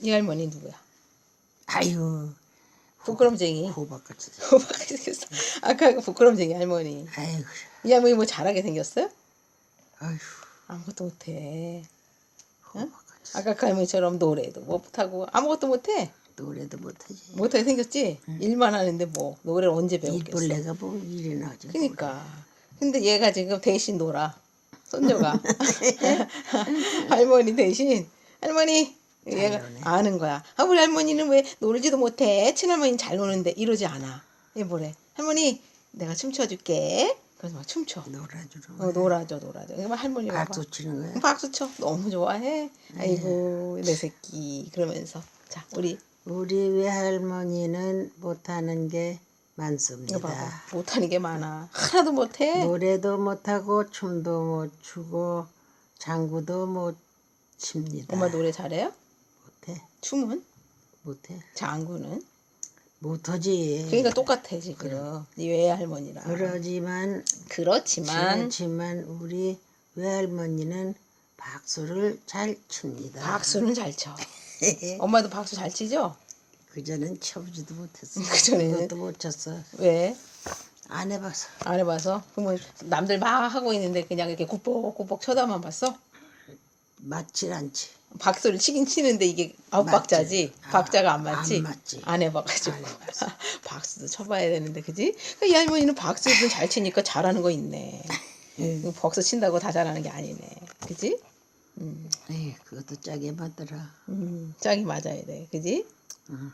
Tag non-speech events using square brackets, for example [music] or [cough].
이 할머니 누구야? 아유 부끄럼쟁이. 호박같이. 생겼어. [laughs] 아까 그 부끄럼쟁이 할머니. 아이고 이 할머니 뭐 잘하게 생겼어요? 아휴 아무것도 못해. 응? 호박같이. 아까 그 할머니처럼 노래도 못하고 아무것도 못해. 노래도 못하지. 못하게 생겼지? 일만 하는데 뭐 노래를 언제 배웠겠어? 일벌 내가 뭐 일이나 하지. 그니까. 근데 얘가 지금 대신 놀아. 손녀가. [laughs] [laughs] 할머니 대신. 할머니. 얘가 노네. 아는 거야. 아, 우리 할머니는 왜 놀지도 못해? 친할머니는 잘 노는데 이러지 않아. 얘 뭐래? 할머니, 내가 춤춰줄게. 그래서 막 춤춰. 놀아주러. 어, 놀아줘, 놀아줘. 그러면 할머니. 박수 치는 거야. 박수 쳐. 너무 좋아해. 아이고, 내 새끼. 그러면서. 자, 우리 우리 외할머니는 못하는 게 많습니다. 봐봐. 못하는 게 많아. 하나도 못해. 노래도 못하고 춤도 못 추고 장구도 못 칩니다. 엄마 노래 잘해요? 못해 춤은? 못해 장구는? 못하지. 그러니까 똑같아 지금 이 외할머니랑 그러지만 그렇지만 그렇지만 우리 외할머니는 박수를 잘 칩니다. 박수는 잘 쳐. [laughs] 엄마도 박수 잘 치죠? 그전엔 쳐보지도 못했어. [laughs] 그전에는? 그것도 못 쳤어. 왜? 안 해봐서. 안 해봐서? 그러면 남들 막 하고 있는데 그냥 이렇게 굽복굽복 쳐다만 봤어? 맞질 않지. 박수를 치긴 치는데 이게 아홉 맞지. 박자지 아, 박자가 안 맞지 안 맞지. 안 해봐가지고 안. [laughs] 박수도 쳐봐야 되는데 그지? 그러니까 이 할머니는 박수도 잘 치니까 잘하는 거 있네 [laughs] 응. 박수 친다고 다 잘하는 게 아니네 그지? 음, 에이, 그것도 짜게 맞더라. 음, 짝이 맞아야 돼 그지? 응.